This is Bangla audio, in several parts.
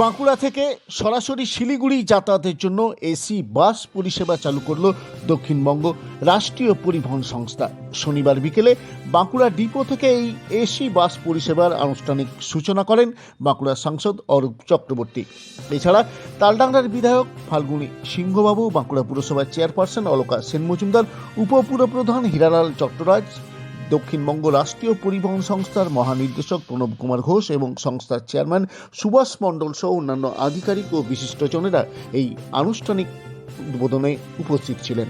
বাঁকুড়া থেকে সরাসরি শিলিগুড়ি যাতায়াতের জন্য এসি, বাস পরিষেবা চালু করল দক্ষিণবঙ্গ রাষ্ট্রীয় পরিবহন সংস্থা। শনিবার বিকেলে বাঁকুড়া ডিপো থেকে এই এসি, বাস পরিষেবার আনুষ্ঠানিক সূচনা করেন বাঁকুড়া সাংসদ অরূপ চক্রবর্তী। এছাড়া তালডাংরার বিধায়ক ফাল্গুনী সিংহবাবু, বাঁকুড়া পুরসভার চেয়ারপারসন অলকা সেন মজুমদার উপপুরপ্রধান হীরালাল চট্টরাজ দক্ষিণবঙ্গ রাষ্ট্রীয় পরিবহন সংস্থার মহানির্দেশক প্রণব কুমার ঘোষ এবং সংস্থার চেয়ারম্যান সুভাষ মণ্ডল সহ অন্যান্য আধিকারিক ও বিশিষ্টজনেরা এই আনুষ্ঠানিক উদ্বোধনে উপস্থিত ছিলেন।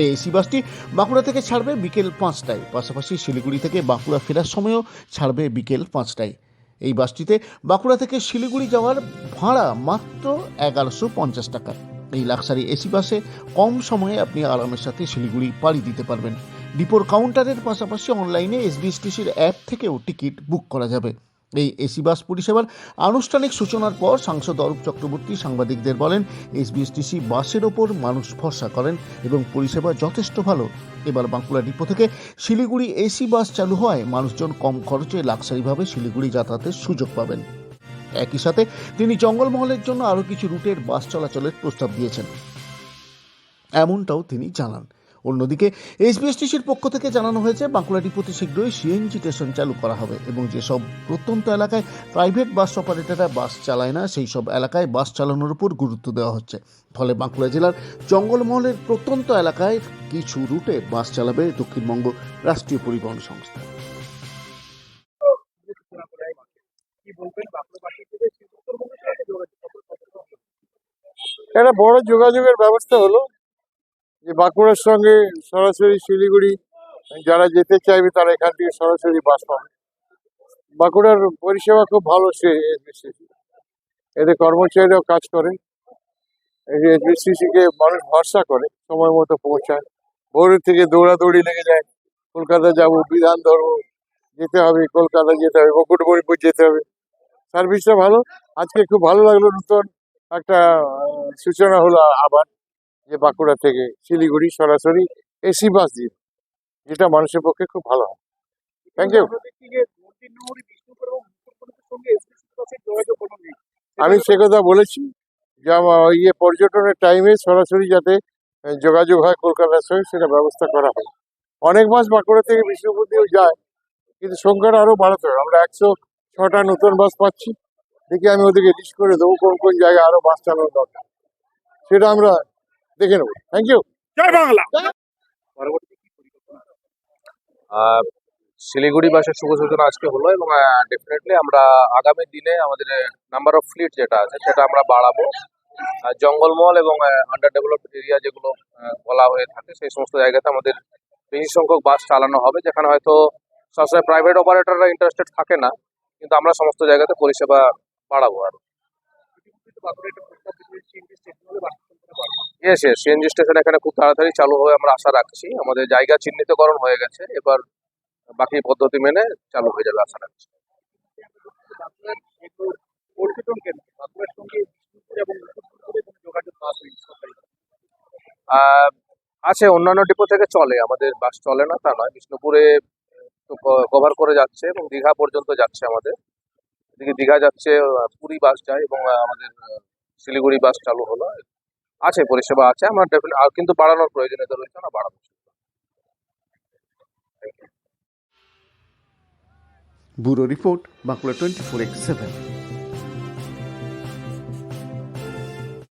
এই এসি বাসটি বাঁকুড়া থেকে ছাড়বে বিকেল পাঁচটায়, পাশাপাশি শিলিগুড়ি থেকে বাঁকুড়া ফেরার সময়ও ছাড়বে বিকেল পাঁচটায়। এই বাসটিতে বাঁকুড়া থেকে শিলিগুড়ি যাওয়ার ভাড়া মাত্র এগারোশো পঞ্চাশ টাকা। এই লাক্সারি এসি বাসে কম সময়ে আপনি আরামের সাথে শিলিগুড়ি পাড়ি দিতে পারবেন। ডিপোর কাউন্টারের পাশাপাশি অনলাইনে এসবিএসটিসির অ্যাপ থেকেও টিকিট বুক করা যাবে। এই এসি বাস পরিষেবার আনুষ্ঠানিক সূচনার পর সাংসদ অরূপ চক্রবর্তী সাংবাদিকদের বলেন, এসবিএসটিসি বাসের ওপর মানুষ ভরসা করেন এবং পরিষেবা যথেষ্ট ভালো। এবার বাঁকুড়া ডিপো থেকে শিলিগুড়ি এসি বাস চালু হওয়ায় মানুষজন কম খরচে লাক্সারিভাবে শিলিগুড়ি যাতায়াতের সুযোগ পাবেন। একই সাথে তিনি জঙ্গলমহলের জন্য আরও কিছু রুটের বাস চলাচলের প্রস্তাব দিয়েছেন। এমনটাও তিনি জানান। অন্যদিকে এসবিএসটিসির পক্ষ থেকে জানানো হয়েছে বাঁকুড়া ডিপোতে শীঘ্রই সিএনজি স্টেশন চালু করা হবে এবং যেসব প্রত্যন্ত এলাকায় প্রাইভেট বাস অপারেটররা বাস চালায় না, সেই সব এলাকায় বাস চালানোর উপর গুরুত্ব দেওয়া হচ্ছে। ফলে বাঁকুড়া জেলার জঙ্গলমহলের প্রত্যন্ত এলাকায় কিছু রুটে বাস চালাবে দক্ষিণবঙ্গ রাষ্ট্রীয় পরিবহন সংস্থা। একটা বড় যোগাযোগের ব্যবস্থা হলো যে বাঁকুড়ার সঙ্গে সরাসরি শিলিগুড়ি, যারা যেতে চাইবে তারা এখান থেকে সরাসরি বাস পাবে। বাঁকুড়ার পরিষেবা খুব ভালো সে এসবিসিসি এদের কর্মচারীরাও কাজ করে। এসবিসিসি কে মানুষ ভরসা করে, সময় মতো পৌঁছায়। ভোরের থেকে দৌড়াদৌড়ি লেগে যায়। কলকাতা যাব, বিধান ধরবো, যেতে হবে, কলকাতা যেতে হবে মুকুটমণিপুর যেতে হবে। সার্ভিসটা ভালো। আজকে খুব ভালো লাগল নতুন একটা সূচনা হলো আবার। যে বাঁকুড়া থেকে শিলিগুড়ি সরাসরি এসি বাস দিয়ে যেটা মানুষের পক্ষে খুব ভালো হয়। থ্যাংক ইউ আমি সে কথা বলেছি যে আমার ইয়ে পর্যটনের টাইমে সরাসরি যাতে যোগাযোগ হয় কলকাতার সঙ্গে সেটা ব্যবস্থা করা হয়। অনেক বাস বাঁকুড়া থেকে বিষ্ণুপুর দিয়েও যায় কিন্তু সংখ্যাটা আরও বাড়াতে হবে আমরা একশো ছটা নতুন বাস পাচ্ছি। দেখি আমি ওদেরকে লিস্ট করে দেবো কোন কোন জায়গায় আরও বাস চালানো দরকার। সেটা আমরা দেখে নেব। থ্যাংক ইউ জয় বাংলা। আহ, শিলিগুড়ি বাসের শুভ সূচনা আজকে হলো এবং ডেফিনেটলি আমরা আগামী দিনে আমাদের নাম্বার অফ ফ্লিট যেটা আছে সেটা আমরা বাড়াবো। জঙ্গলমহল এবং আন্ডার ডেভেলপড এরিয়া যেগুলো বলা হয়ে থাকে সেই সমস্ত জায়গাতে আমাদের বেশি সংখ্যক বাস চালানো হবে যেখানে হয়তো সবসময় প্রাইভেট অপারেটররা ইন্টারেস্টেড থাকে না কিন্তু আমরা সমস্ত জায়গাতে পরিষেবা বাড়াবো আর। ইয়েস ইয়েস সিএনজি স্টেশন এখানে খুব তাড়াতাড়ি চালু হবে আমরা আশা রাখছি। আমাদের জায়গা চিহ্নিতকরণ হয়ে গেছে এবার বাকি পদ্ধতি মেনে চালু হয়ে যাবে আশা রাখছি। আছে অন্যান্য ডিপো থেকে চলে আমাদের বাস চলে না তা নয়। বিষ্ণুপুরে তো কভার করে যাচ্ছে এবং দীঘা পর্যন্ত যাচ্ছে আমাদের। এদিকে দীঘা যাচ্ছে পুরী বাস যায় এবং আমাদের শিলিগুড়ি বাস চালু হলো। আছে, পরিষেবা আছে, আমার ডেফিনেট কিন্তু বাড়ানোর প্রয়োজনীয়তা রয়েছে না বাড়ানো bureau report, Bankura twenty four X seven.